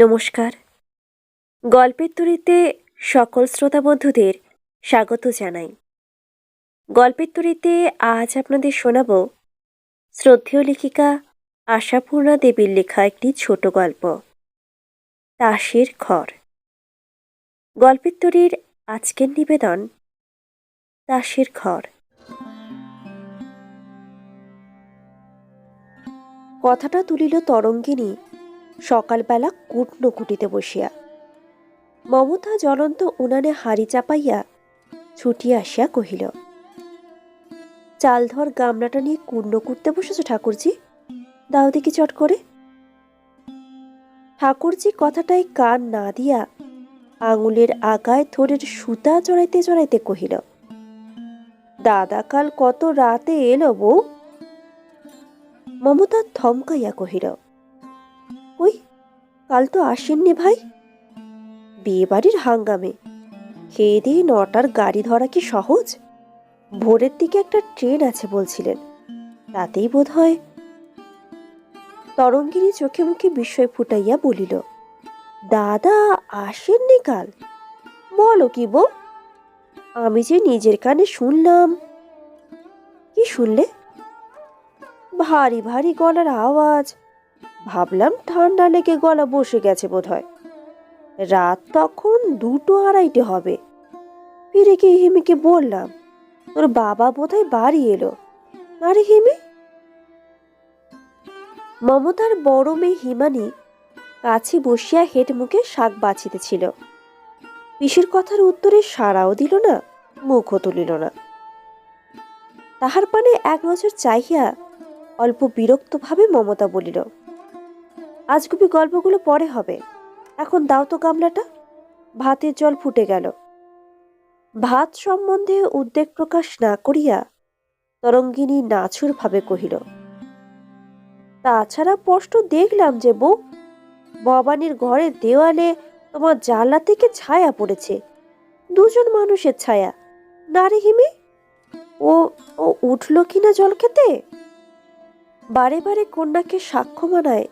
নমস্কার। গল্পের তরিতে সকল শ্রোতা বন্ধুদের স্বাগত জানাই। গল্পের তরিতে আজ আপনাদের শোনাব শ্রদ্ধেয় লেখিকা আশাপূর্ণা দেবীর লেখা একটি ছোট গল্প, তাসের ঘর। গল্পের তরির আজকের নিবেদন, তাসের ঘর। কথাটা তুলিল তরঙ্গিনী সকালবেলা কুটনো কুটিতে বসিয়া। মমতা জ্বলন্ত উনানে হাড়ি চাপাইয়া ছুটিয়া আসিয়া কহিল, চালধর গামলাটা নিয়ে কুণ্ড কুটতে বসেছ ঠাকুরজি? দাও দেখি চট করে? ঠাকুরজি কথাটাই কান না দিয়া আঙুলের আগায় থোড়ের সুতা জড়াইতে জড়াইতে কহিল, দাদা কাল কত রাতে এলো বউ? মমতা থমকাইয়া কহিল কাল তো আসেননি ভাই। বিয়ে বাড়ির হাঙ্গামে। খেয়ে দিয়ে নটার গাড়ি ধরা কি সহজ? ভোরের দিকে একটা ট্রেন আছে বলছিলেন। তাতেই বোধ হয় তরঙ্গিনী চোখে মুখে বিস্ময় ফুটাইয়া বলিল, দাদা, আসেননি কাল? বলো কি বউ আমি যে নিজের কানে শুনলাম। কি শুনলে? ভারী ভারী গলার আওয়াজ ভাবলাম ঠান্ডা লেগে গলা বসে গেছে বোধহয়। রাত তখন দুটো আড়াইটে হবে। ফিরে গিয়ে হিমিকে বললাম, তোর বাবা বোধহয় বাড়ি এলো। আরে হিমি? মমতার বড় মেয়ে হিমানি কাছে বসিয়া হেট মুখে শাক বাছিতেছিল। পিসির কথার উত্তরে সাড়াও দিল না, মুখও তুলিল না। তাহার পানে এক নজর চাহিয়া অল্প বিরক্তভাবে মমতা বলিল আজগুবি গল্পগুলো পরে হবে। এখন দাও তো গামলাটা। ভাতের জল ফুটে গেল। ভাত সম্বন্ধে উদ্বেগ প্রকাশ না করিয়া তরঙ্গিনী নাছুর ভাবে কহিল, তাছাড়া স্পষ্ট দেখলাম যে বউ, ভবানীর ঘরের দেওয়ালে তোমার জানলা থেকে ছায়া পড়েছে। দুজন মানুষের ছায়া। নারে হিমি? ও ও উঠল কিনা জল খেতে? বারে বারে কন্যাকে সাক্ষ্য মানায়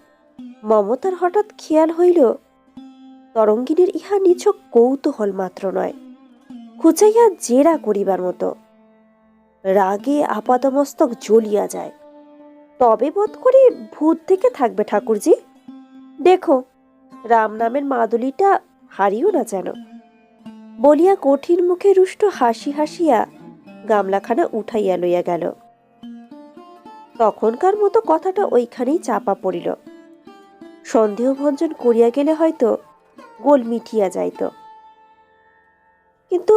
মমতার হঠাৎ খেয়াল হইল, তরঙ্গিনীর ইহা নিছক কৌতূহল মাত্র নয় খুঁচাইয়া জেরা করিবার মতো। রাগে আপাতমস্তক জ্বলিয়া যায়। তবে বোধ করি ভূত থেকে থাকবে ঠাকুরজি। দেখো, রাম নামের মাদুলিটা হারিও না যেন। বলিয়া কঠিন মুখে রুষ্ট হাসি হাসিয়া গামলাখানা উঠাইয়া লইয়া গেল। তখনকার মতো কথাটা ওইখানেই চাপা পড়িল। সন্দেহভঞ্জন করিয়া গেলে হয়তো গোল মিটিয়া যাইত। কিন্তু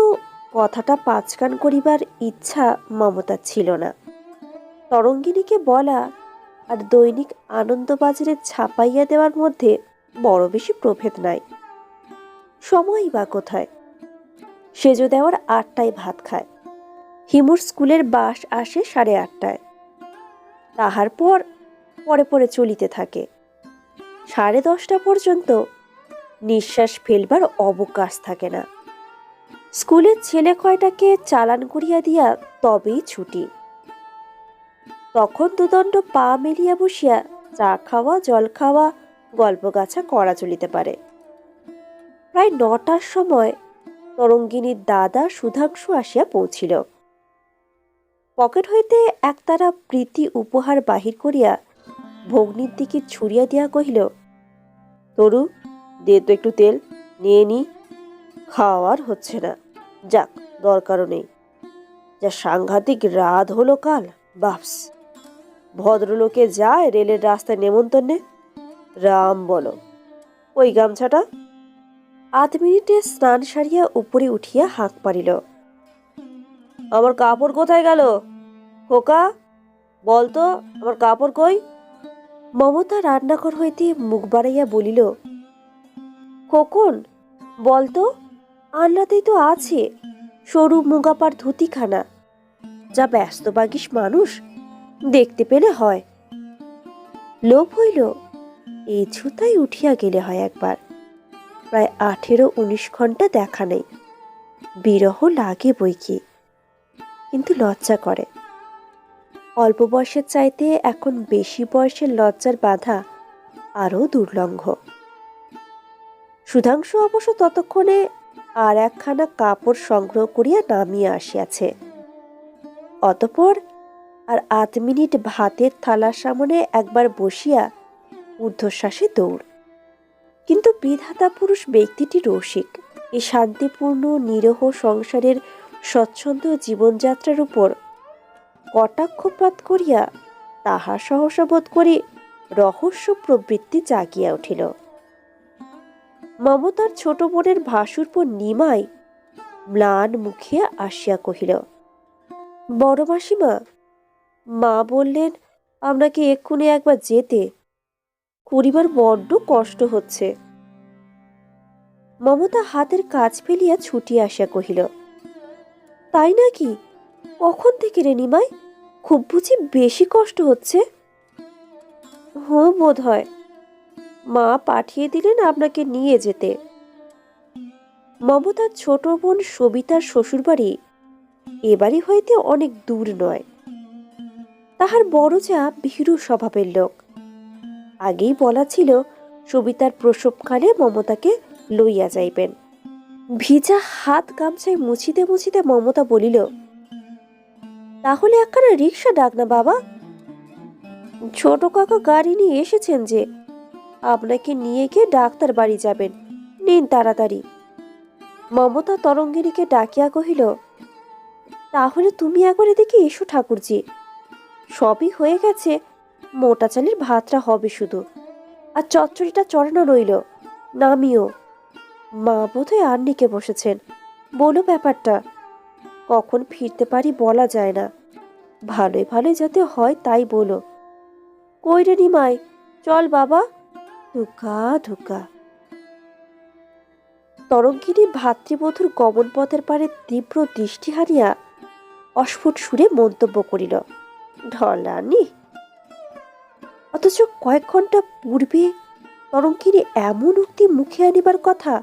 কথাটা পাঁচকান করিবার ইচ্ছা মমতার ছিল না। তরঙ্গিনীকে বলা আর দৈনিক আনন্দবাজারে ছাপাইয়া দেওয়ার মধ্যে বড় বেশি প্রভেদ নাই। সময়ই বা কোথায়? সেজো দেওয়ার আটটায় ভাত খায়, হিমুর স্কুলের বাস আসে সাড়ে আটটায়। তাহার পর পরে পরে চলিতে থাকে। সাড়ে দশটা পর্যন্ত নিঃশ্বাস ফেলবার অবকাশ থাকে না। স্কুলের ছেলে কয়টাকে চালান করিয়া দিয়া তবেই ছুটি। তখন দুদণ্ড পা মেলিয়া বসিয়া চা খাওয়া, জল খাওয়া গল্প গাছা করা চলিতে পারে। প্রায় নটার সময় তরঙ্গিনীর দাদা সুধাংশু আসিয়া পৌঁছিল। পকেট হইতে একতারা প্রীতি উপহার বাহির করিয়া ভগ্নির দিকে ছুড়িয়া দিয়া কহিল তরু, দে তো একটু তেল, নিয়ে নি। খাওয়ার হচ্ছে না। যাক, দরকারও নেই। যা সাংঘাতিক রাত হলো কাল, বাপস। ভদ্রলোকে যায় রেলের রাস্তায় নেমন্তন্নে। রাম বলো, ওই গামছাটা? আধ মিনিটে স্নান সারিয়া উপরে উঠিয়া হাঁক পারিল আমার কাপড় কোথায় গেল? খোকা, বলতো, আমার কাপড় কই? মমতা রান্নাঘর হইতে মুখ বাড়াইয়া বলিল, খোকন বলতো আনলাতেই তো আছে, সরু মুগাপার ধুতিখানা। যা ব্যস্ত বাগিস মানুষ, দেখতে পেলে হয়। লোভ হইল এই ছুতাই উঠিয়া গেলে হয় একবার। প্রায় আঠেরো উনিশ ঘণ্টা দেখা নেই। বিরহ লাগে বই কি কিন্তু লজ্জা করে। অল্প বয়সের চাইতে এখন বেশি বয়সের লজ্জার বাধা আরও দুর্লঙ্ঘ। সুধাংশু অবশ্য ততক্ষণে আর একখানা কাপড় সংগ্রহ করিয়া নামিয়া আসিয়াছে। অতপর আর আধ মিনিট ভাতের থালার সামনে একবার বসিয়া ঊর্ধ্বশ্বাসে দৌড়। কিন্তু বিধাতা পুরুষ ব্যক্তিটি রসিক। এই শান্তিপূর্ণ, নিরহ সংসারের স্বচ্ছন্দ জীবনযাত্রার উপর কটাক্ষপাত করিয়া তাহা সহসা বোধ করি রহস্য প্রবৃত্তি জাগিয়া উঠিল। মমতার ছোট বোনের ভাসুরপর নিমাই ম্লান মুখিয়া আসিয়া কহিল, বড় মাসিমা, মা বললেন আপনাকে এক্ষুনি একবার যেতে? করিবার বড্ড কষ্ট হচ্ছে। মমতা হাতের কাজ ফেলিয়া ছুটিয়া আসিয়া কহিল, তাই নাকি? কখন থেকে রে নিমাই? খুব বুঝি বেশি কষ্ট হচ্ছে। হো বোধ হয় মা পাঠিয়ে দিলেন আপনাকে নিয়ে যেতে। মমতার ছোট বোন সবিতার শ্বশুরবাড়ি এবারই হইতে অনেক দূর নয়। তাহার বড় যা ভীরু স্বভাবের লোক। আগেই বলা ছিল, সবিতার প্রসবকালে মমতাকে লইয়া যাইবেন। ভিজা হাত গামছায় মুছিতে মুছিতে মমতা বলিল তাহলে একখানা রিক্সা ডাক না, বাবা। ছোট কাকা গাড়ি নিয়ে এসেছেন যে, আপনাকে নিয়ে গিয়ে ডাক্তার বাড়ি যাবেন। নিন তাড়াতাড়ি। মমতা তরঙ্গিনীকে ডাকিয়া কহিল, তাহলে তুমি একবার এদিকে এসো, ঠাকুরজি। সবই হয়ে গেছে, মোটা চালের ভাতটা হবে শুধু। আর চচ্চড়িটা চড়ানো রইল, নামিও। মা বোধহয় আন্নিকে বসেছেন। বলো ব্যাপারটা। কখন ফিরতে পারি বলা যায় না। ভালোই ভালোই যাতে হয় তাই বলো। কই রে নিমাই? চল বাবা। ধুকা ধুকা। তরঙ্গিনী ভাতৃবধূর গমন পথের পারে তীব্র দৃষ্টি হারিয়া অস্ফুট সুরে মন্তব্য করিল, ঢলানি? অথচ কয়েক ঘণ্টা পূর্বে তরঙ্গিনী এমন উক্তি মুখে আনিবার কথা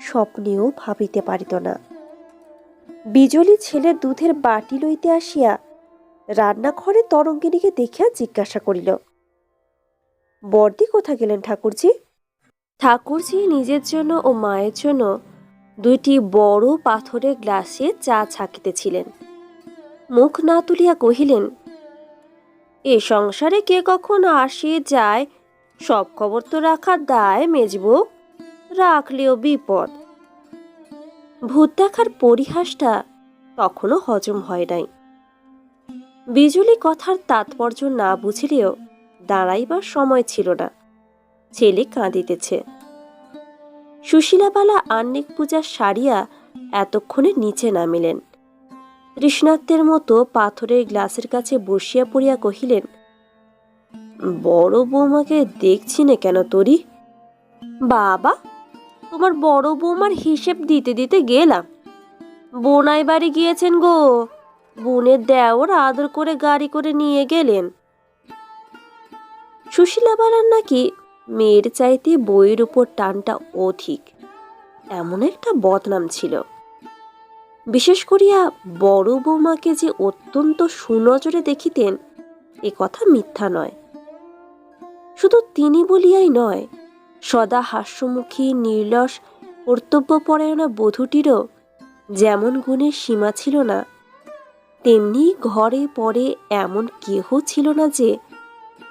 স্বপ্নেও ভাবিতে পারিত না। বিজলি ছেলে দুধের বাটি লইতে আসিয়া রান্নাঘরে তরঙ্গিনীকে দেখিয়া জিজ্ঞাসা করিল, বর্দি কোথা গেলেন ঠাকুরজি? ঠাকুরজি নিজের জন্য ও মায়ের জন্য দুইটি বড় পাথরের গ্লাসে চা ছাকিতেছিলেন। মুখ না তুলিয়া কহিলেন, এ সংসারে কে কখন আসে যায়, সব খবর তো রাখার দায় মেজবু, রাখলেও বিপদ। ভূত দেখার পরিহাসটা তখনও হজম হয় নাই। বিজুলি কথার তাৎপর্য না বুঝিলেও দাঁড়াইবার সময় ছিল না। ছেলে কাঁদিতেছে। সুশীলাবালা আন্নিক পূজা সারিয়া এতক্ষণে নিচে নামিলেন। তৃষ্ণার্তের মতো পাথরের গ্লাসের কাছে বসিয়া পড়িয়া কহিলেন, বড় বৌমাকে দেখছি না কেন তোরি? বাবা তোমার বড় বৌমার হিসেব দিতে দিতে গেলাম। বোনাই বাড়ি গিয়েছেন গো। বোনের দেওর আদর করে গাড়ি করে নিয়ে গেলেন। সুশীলা বালার নাকি মেয়ের চাইতে বইয়ের উপর টানটা অধিক। এমন একটা বদনাম ছিল। বিশেষ করিয়া বড় বৌমাকে যে অত্যন্ত সুনজরে দেখিতেন, এ কথা মিথ্যা নয়। শুধু তিনি বলিয়াই নয় সদা হাস্যমুখী, নির্লস, কর্তব্যপরায়ণা বধূটিরও যেমন গুণের সীমা ছিল না, তেমনি ঘরে পরে এমন কেহ ছিল না যে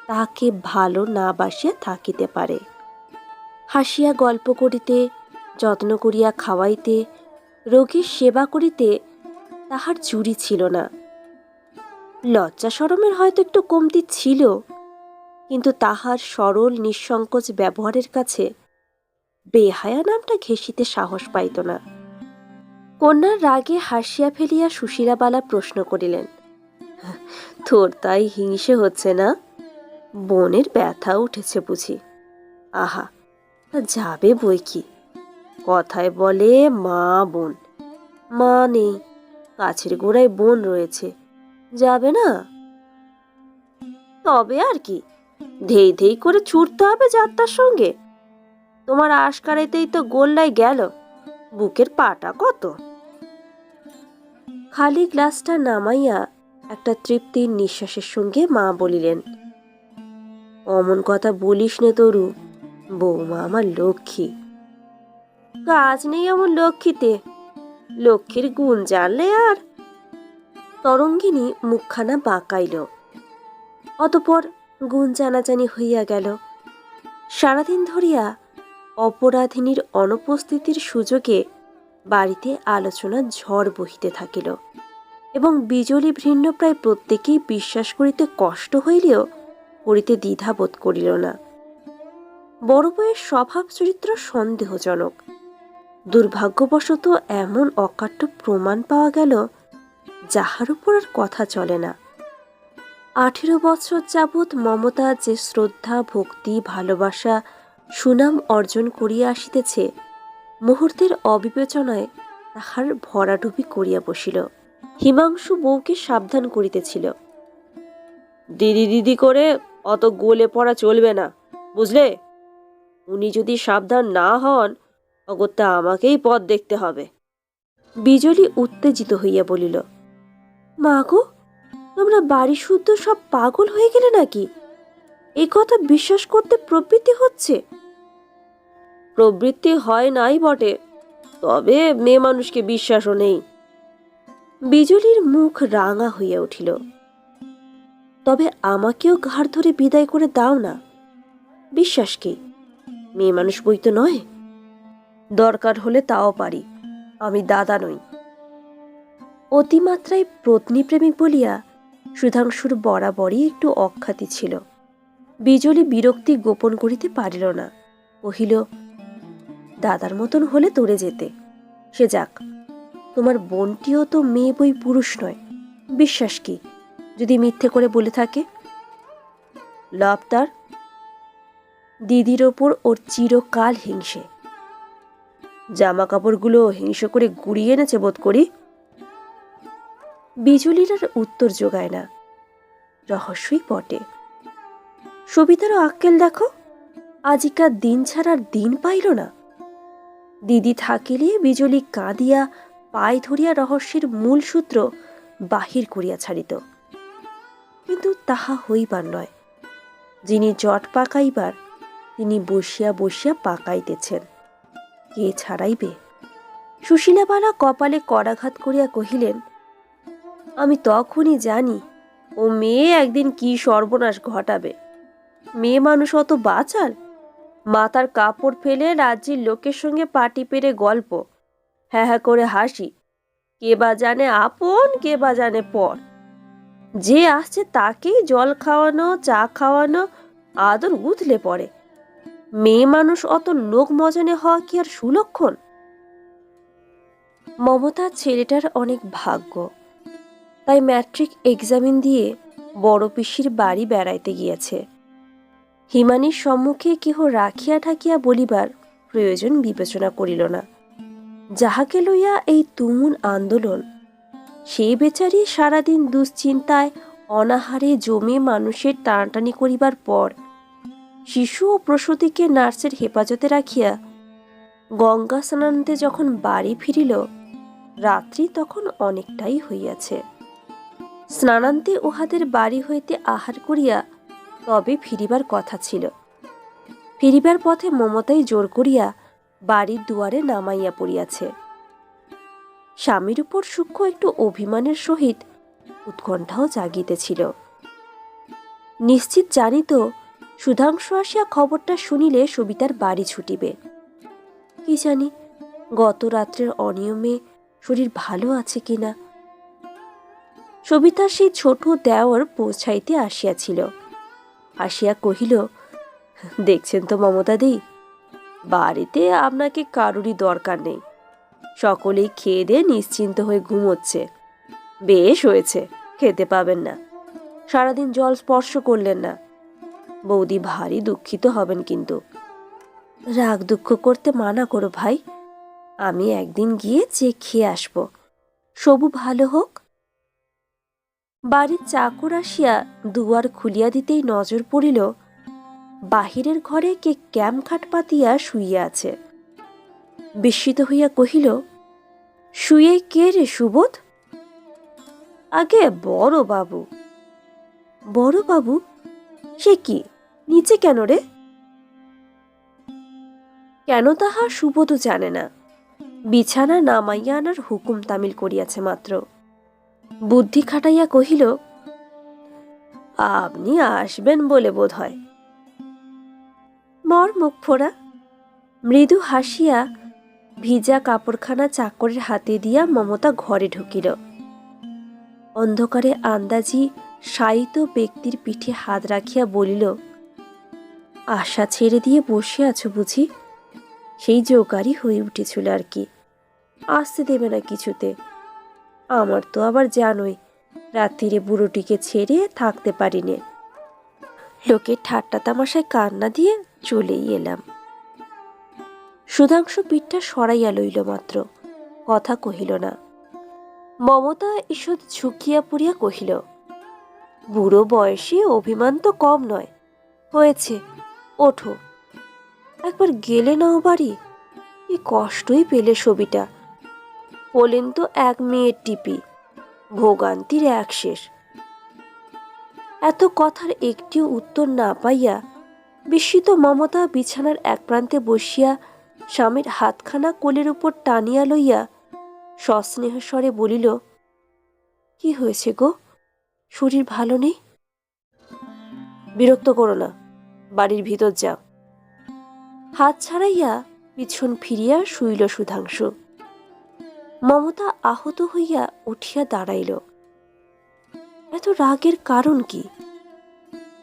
তাহাকে ভালো না বাসিয়া থাকিতে পারে। হাসিয়া গল্প করিতে, যত্ন করিয়া খাওয়াইতে, রোগীর সেবা করিতে তাহার চুরি ছিল না। লজ্জা সরমের হয়তো একটু কমতি ছিল কিন্তু তাহার সরল নিঃসংকোচ ব্যবহারের কাছে বেহায়া নামটা ঘেঁষিতে সাহস পাইত না। কন্যার রাগে হাসিয়া ফেলিয়া সুশীলাবালা প্রশ্ন করিলেন, তোর তাই হিংসে হচ্ছে না? বোনের ব্যথা উঠেছে বুঝি। আহা, যাবে বই কি? কথায় বলে মা বোন। মা নেই, কাছের গোড়ায় বোন রয়েছে। যাবে না? তবে আর কি? ধেই ধেই করে ছুটতে হবে যাত্রার সঙ্গে। তোমার আশকারাইতেই তো গোল্লায় গেল। বুকের পাটা কত? খালি গ্লাসটা নামাইয়া একটা তৃপ্তির নিঃশ্বাসের সঙ্গে মা বলিলেন, অমন কথা বলিস নে তরু, বৌমা আমার লক্ষ্মী। কাজ নেই এমন লক্ষ্মীতে, লক্ষ্মীর গুণ জানলে আর? তরঙ্গিনী মুখখানা বাঁকাইল। অতপর গুণ জানাজানি হইয়া গেল। সারাদিন ধরিয়া অপরাধিনীর অনুপস্থিতির সুযোগে বাড়িতে আলোচনা ঝড় বহিতে থাকিল এবং বিজলি ভিন্ন প্রায় প্রত্যেকেই বিশ্বাস করিতে কষ্ট হইলেও করিতে দ্বিধাবোধ করিল না। বড় বউয়ের স্বভাব চরিত্র সন্দেহজনক। দুর্ভাগ্যবশত এমন অকাট্য প্রমাণ পাওয়া গেল যাহার উপর আর কথা চলে না। আঠেরো বছর যাবৎ মমতা যে শ্রদ্ধা ভক্তি ভালোবাসা সুনাম অর্জন করিয়া আসিতেছে মুহূর্তের অবিবেচনায় তাহার ভরাডুবি করিয়া বসিল। হিমাংশু বউকে সাবধান করিতেছিল। দিদি দিদি করে অত গোলে পড়া চলবে না বুঝলে? উনি যদি সাবধান না হন অগত্যা আমাকেই পথ দেখতে হবে। বিজলি উত্তেজিত হইয়া বলিল মা গো তোমরা বাড়ি শুদ্ধ সব পাগল হয়ে গেলে নাকি? এই কথা বিশ্বাস করতে প্রবৃত্তি হচ্ছে। প্রবৃত্তি হয় নাই বটে, তবে মেয়ে মানুষকে বিশ্বাসও নেই। বিজলির মুখ রাঙা হইয়া উঠিল। তবে আমাকেও ঘাড় ধরে বিদায় করে দাও না। বিশ্বাস কি? মেয়ে মানুষ বই তো নয়। দরকার হলে তাও পারি, আমি দাদা নই। অতিমাত্রায় পত্নীপ্রেমিক বলিয়া সুধাংশুর বরাবরই একটু অখ্যাতি ছিল। বিজলি বিরক্তি গোপন করিতে পারিল না। কহিল, দাদার মতন হলে তোরে যেতে। সে যাক, তোমার বোনটিও তো মেয়ে বই পুরুষ নয়। বিশ্বাস কি, যদি মিথ্যে করে বলে থাকে? লাভ তার। দিদির ওপর ওর চিরকাল হিংসে। জামা কাপড়গুলো হিংস করে গুড়িয়ে এনেছে বোধ করি? বিজুলির আর উত্তর যোগায় না। রহস্যই বটে। সবিতারও আক্কেল দেখো, আজিকার দিন ছাড়ার দিন পাইল না। দিদি থাকিলে বিজলি কাঁদিয়া পায়ে ধরিয়া রহস্যের মূল সূত্র বাহির করিয়া ছাড়িত। কিন্তু তাহা হইবার নয়। যিনি জট পাকাইবার, তিনি বসিয়া বসিয়া পাকাইতেছেন। কে ছাড়াইবে? সুশীলাবালা কপালে করাঘাত করিয়া কহিলেন আমি তখনই জানি ও মেয়ে একদিন কি সর্বনাশ ঘটাবে। মেয়ে মানুষ অত বাচাল? মাথার কাপড় ফেলে রাজ্যের লোকের সঙ্গে পাটি পেরে গল্প। হ্যাঁ হ্যাঁ করে হাসি। কে বা জানে আপন, কে বা জানে পর। যে আসছে তাকেই জল খাওয়ানো, চা খাওয়ানো, আদর উথলে পড়ে মেয়ে মানুষ অত লোক মজানে হওয়া কি আর সুলক্ষণ? মমতার ছেলেটার অনেক ভাগ্য। তাই ম্যাট্রিক এক্সামিন দিয়ে বড় পিসির বাড়ি বেড়াইতে গিয়েছে। হিমানির সম্মুখে কেহ রাখিয়া ঠাকিয়া বলিবার প্রয়োজন বিবেচনা করিল না। যাহাকে লইয়া এই তুমুল আন্দোলন, সেই বেচারি সারাদিন দুশ্চিন্তায় অনাহারে জমে মানুষের টানাটানি করিবার পর শিশু ও প্রসূতিকে নার্সের হেফাজতে রাখিয়া গঙ্গা স্নানান্তে যখন বাড়ি ফিরিল, রাত্রি তখন অনেকটাই হইয়াছে। স্নানান্তে উহাদের বাড়ি হইতে আহার করিয়া তবে ফিরিবার কথা ছিল। ফিরিবার পথে মমতাই জোর করিয়া বাড়ির দুয়ারে নামাইয়া পড়িয়াছে। স্বামীর উপর সূক্ষ্ম একটু অভিমানের সহিত উৎকণ্ঠাও জাগিতেছিল। নিশ্চিত জানিত, সুধাংশু আসিয়া খবরটা শুনিলে সবিতার বাড়ি ছুটিবে। কি জানি, গত রাত্রের অনিয়মে শরীর ভালো আছে কিনা সবিতার সেই ছোট দেওয়ার পৌঁছাইতে আসিয়াছিল। আসিয়া কহিল, দেখছেন তো মমতাদি, বাড়িতে আপনাকে কারুরই দরকার নেই। সকলেই খেয়ে দিয়ে নিশ্চিন্ত হয়ে ঘুমোচ্ছে। বেশ হয়েছে, খেতে পাবেন না। সারাদিন জল স্পর্শ করলেন না। বৌদি ভারী দুঃখিত হবেন কিন্তু। রাগ দুঃখ করতে মানা করো ভাই, আমি একদিন গিয়ে যে খেয়ে আসব। সবু ভালো হোক বাড়ির চাকর আসিয়া দুয়ার খুলিয়া দিতেই নজর পড়িল, বাহিরের ঘরে কে ক্যাম খাট পাতিয়া শুইয়া আছে। বিস্মিত হইয়া কহিল, শুয়ে কে রে সুবোধ? আগে বড় বাবু। বড় বাবু? সে কি? নিচে কেন রে? কেন তাহা সুবোধও জানে না। বিছানা নামাইয়া আনার হুকুম তামিল করিয়াছে মাত্র। বুদ্ধি খাটাইয়া কহিল, আপনি আসবেন বলে বোধ হয় মর মুখ ফোড়া মৃদু হাসিয়া ভিজা কাপড়খানা চাকরের হাতে দিয়া মমতা ঘরে ঢুকিল। অন্ধকারে আন্দাজি শায়িত ব্যক্তির পিঠে হাত রাখিয়া বলিল, আশা ছেড়ে দিয়ে বসে আছো বুঝি? সেই জোগাড়ই হয়ে উঠেছিল আর কি। আসতে দেবে না কিছুতে। আমার তো আবার জানোই, রাত্রিরে বুড়োটিকে ছেড়ে থাকতে পারিনে। লোকের ঠাট্টা তামাশায় কান্না দিয়ে চলেই এলাম। সুধাংশু পিঠটা সরাইয়া লইল মাত্র, কথা কহিল না। মমতা ঈষৎ ঝুঁকিয়া পড়িয়া কহিল, বুড়ো বয়সে অভিমান তো কম নয়, হয়েছে, ওঠো। একবার গেলে নাও বাড়ি কি কষ্টই পেলে ছবিটা। বলেন তো এক মেয়ের টিপি। ভোগান্তির এক শেষ। এত কথার একটিও উত্তর না পাইয়া বিস্মিত মমতা বিছানার এক প্রান্তে বসিয়া স্বামীর হাতখানা কোলের উপর টানিয়া লইয়া সস্নেহ স্বরে বলিল, কি হয়েছে গো? শরীর ভালো নেই? বিরক্ত করো না, বাড়ির ভিতর যাও। হাত ছাড়াইয়া পিছন ফিরিয়া শুইল সুধাংশু। মমতা আহত হইয়া উঠিয়া দাঁড়াইল। এত রাগের কারণ কি?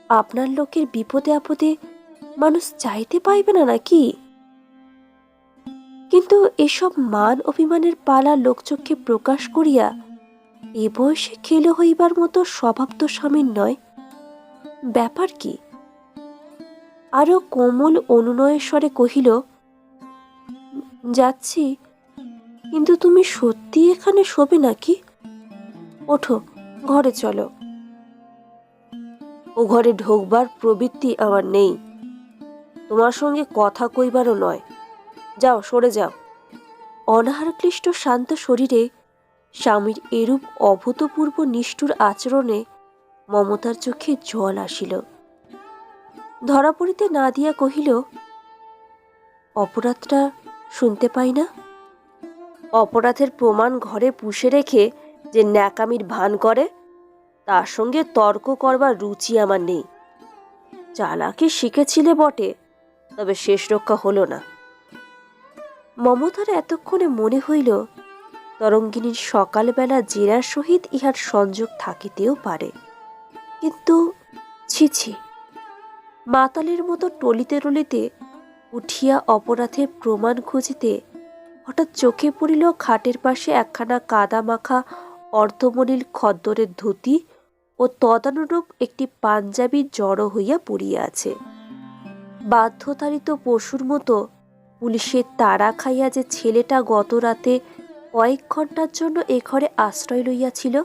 আপনার লোকের বিপদে আপদে মানুষ চাইতে পাইবে না নাকি? কিন্তু এসব মান অভিমানের পালা লোকচক্ষে প্রকাশ করিয়া এ বয়সে খেলো হইবার মতো স্বভাব তো স্বামীর নয়। ব্যাপার কি? আরও কোমল অনুনয়ের স্বরে কহিল যাচ্ছি। কিন্তু তুমি সত্যি এখানে শোবে নাকি? ওঠো, ঘরে চলো। ও ঘরে ঢোকবার প্রবৃত্তি আমার নেই। তোমার সঙ্গে কথা কইবারও নয়। যাও, সরে যাও। অনাহার ক্লিষ্ট শান্ত শরীরে স্বামীর এরূপ অভূতপূর্ব নিষ্ঠুর আচরণে মমতার চোখে জল আসিল। ধরা পড়িতে না দিয়া কহিল, অপরাধটা শুনতে পাই না? অপরাধের প্রমাণ ঘরে পুষে রেখে যে ন্যাকামির ভান করে, তার সঙ্গে তর্ক করবার রুচি আমার নেই। চালাকি শিখেছিলে বটে, তবে শেষ রক্ষা হলো না। মমতার এতক্ষণে মনে হইল, তরঙ্গিনীর সকালবেলা জেরার সহিত ইহার সংযোগ থাকিতেও পারে। কিন্তু, ছি ছি, মাতালের মতো টলিতে টলিতে উঠিয়া অপরাধের প্রমাণ খুঁজিতে হঠাৎ চোখে পড়িল খাটের পাশে একখানা কাদা মাখা অর্ধমনিল খদ্দরের ধুতি ও তদানুরূপ একটি পাঞ্জাবি জড়ো হইয়া পড়িয়া আছে। বাধ্যতাড়িত পশুর মতো পুলিশের তাড়া খাইয়া যে ছেলেটা গত রাতে কয়েক ঘণ্টার জন্য এ ঘরে আশ্রয় লইয়াছিল,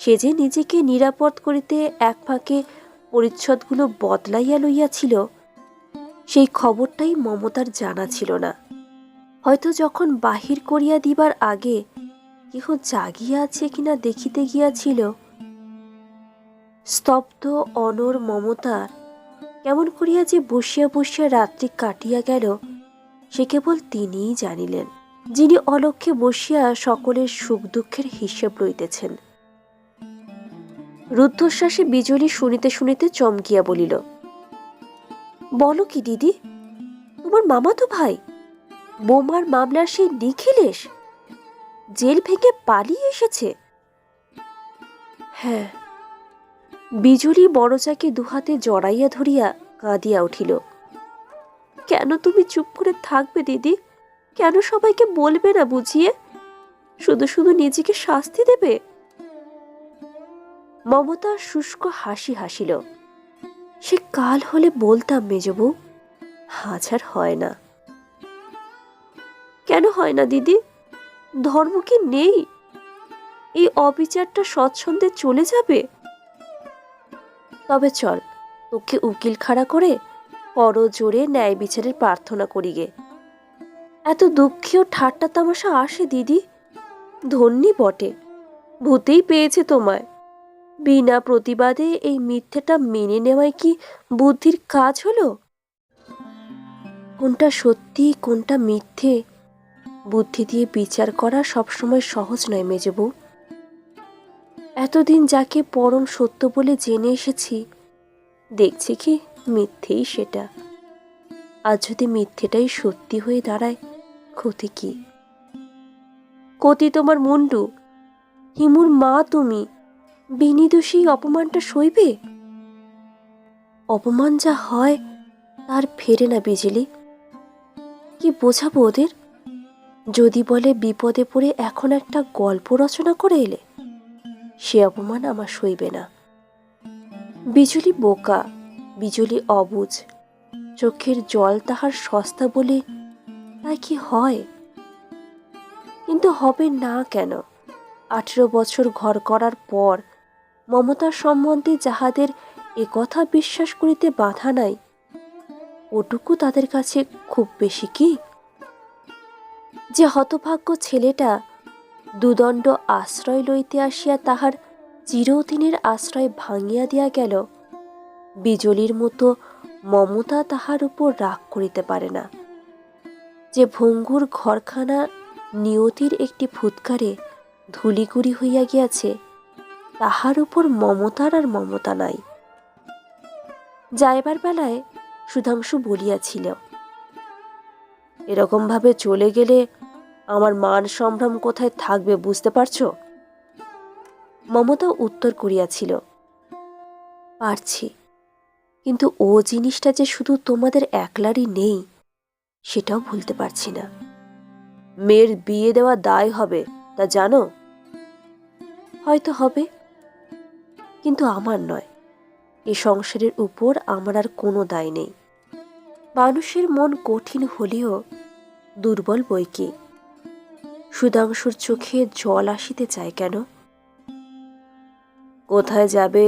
সে যে নিজেকে নিরাপদ করিতে এক ফাঁকে পরিচ্ছদগুলো বদলাইয়া লইয়াছিল, সেই খবরটাই মমতার জানা ছিল না। হয়তো যখন বাহির করিয়া দিবার আগে কেহ জাগিয়া আছে কিনা দেখিতে গিয়াছিল, স্তব্ধ অনর মমতার কেমন করিয়া যে বসিয়া বসিয়া রাত্রি কাটিয়া গেল, সে কেবল তিনিই জানিলেন, যিনি অলক্ষে বসিয়া সকলের সুখ দুঃখের হিসেব লইতেছেন। রুদ্ধশ্বাসে বিজলি শুনিতে শুনিতে চমকিয়া বলিল, বলো কি দিদি, তোমার মামা তো ভাই? বোমার মামলার সেই নিখিলেশ? জেল ভেঙে পালিয়ে এসেছে? হ্যাঁ। বিজুলি বড়চাকে দুহাতে জড়াইয়া ধরিয়া কাঁদিয়া উঠিল। কেন তুমি চুপ করে থাকবে দিদি? কেন সবাইকে বলবে না বুঝিয়ে? শুধু শুধু নিজেকে শাস্তি দেবে? মমতা শুষ্ক হাসি হাসিল। সে কাল হলে বলতাম মেজবু, হাজার হয় না। কেন হয় না, দিদি? ধর্ম কি নেই? এই অবিচারটা স্বচ্ছন্দে চলে যাবে? তবে চল, তোকে উকিল খাড়া করে পর জোরে ন্যায় বিচারের প্রার্থনা করি গে। এত দুঃখেও ঠাট্টা তামাশা আসে, দিদি? ধন্যী বটে। ভূতেই পেয়েছে তোমায়। বিনা প্রতিবাদে এই মিথ্যেটা মেনে নেওয়াই কি বুদ্ধির কাজ হলো? কোনটা সত্যি, কোনটা মিথ্যে? বুদ্ধি দিয়ে বিচার করা সবসময় সহজ নয় মেজবউ। এতদিন যাকে পরম সত্য বলে জেনে এসেছি, দেখছি কি মিথ্যেই সেটা। আর যদি মিথ্যেটাই সত্যি হয়ে দাঁড়ায়, ক্ষতি কি? কতি তোমার মুন্ডু। হিমুর মা তুমি। বিনিদোষী অপমানটা সইবে? অপমান যা হয়, তার ফেরে না বিজলি। কি বোঝাবো ওদের? যদি বলে বিপদে পড়ে এখন একটা গল্প রচনা করে এলে? সে অপমান আমার সইবে না। বিজুলি বোকা, বিজুলি অবুঝ চোখের জল তাহার সস্তা বলে তা কি হয়? কিন্তু হবে না কেন? আঠেরো বছর ঘর করার পর মমতার সম্বন্ধে যাহাদের একথা বিশ্বাস করিতে বাধা নাই, ওটুকু তাদের কাছে খুব বেশি কি? যে হতভাগ্য ছেলেটা দুদণ্ড আশ্রয় লইতে আসিয়া তাহার চিরদিনের আশ্রয় ভাঙিয়া দিয়া গেল, বিজলির মতো মমতা তাহার উপর রাগ করিতে পারে না। যে ভঙ্গুর ঘরখানা নিয়তির একটি ফুৎকারে ধুলিগুড়ি হইয়া গিয়াছে, তাহার উপর মমতার আর মমতা নাই। যাইবার বেলায় সুধাংশু বলিয়াছিল, এরকমভাবে চলে গেলে আমার মান সম্ভ্রম কোথায় থাকবে বুঝতে পারছ? মমতা উত্তর করিয়াছিল, পারছি। কিন্তু ও জিনিসটা যে শুধু তোমাদের একলারই নেই, সেটাও ভুলতে পারছি না। মেয়ের বিয়ে দেওয়া দায় হবে, তা জানো? হয়তো হবে, কিন্তু আমার নয়। এ সংসারের উপর আমার আর কোনো দায় নেই। মানুষের মন কঠিন হলেও দুর্বল বইকি সুধাংশুর চোখে জল আসিতে চায় কেন? কোথায় যাবে?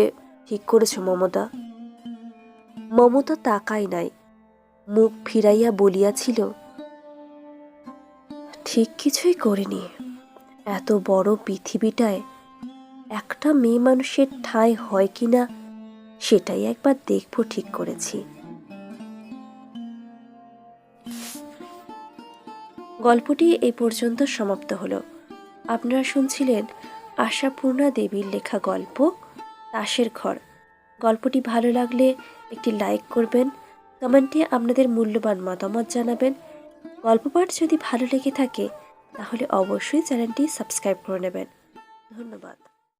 ঠিক করেছ মমতা। মমতা তাকাই নাই। মুখ ফিরাইয়া বলিয়াছিল, ঠিক কিছুই করিনি। এত বড় পৃথিবীটায় একটা মেয়ে মানুষের ঠাঁই হয় কিনা, সেটাই একবার দেখব ঠিক করেছি। গল্পটি এই পর্যন্ত সমাপ্ত হলো। আপনারা শুনছিলেন আশাপূর্ণা দেবীর লেখা গল্প, তাসের ঘর। গল্পটি ভালো লাগলে একটি লাইক করবেন, কমেন্টে আপনাদের মূল্যবান মতামত জানাবেন। গল্প পাঠ যদি ভালো লেগে থাকে, তাহলে অবশ্যই চ্যানেলটি সাবস্ক্রাইব করে নেবেন। ধন্যবাদ।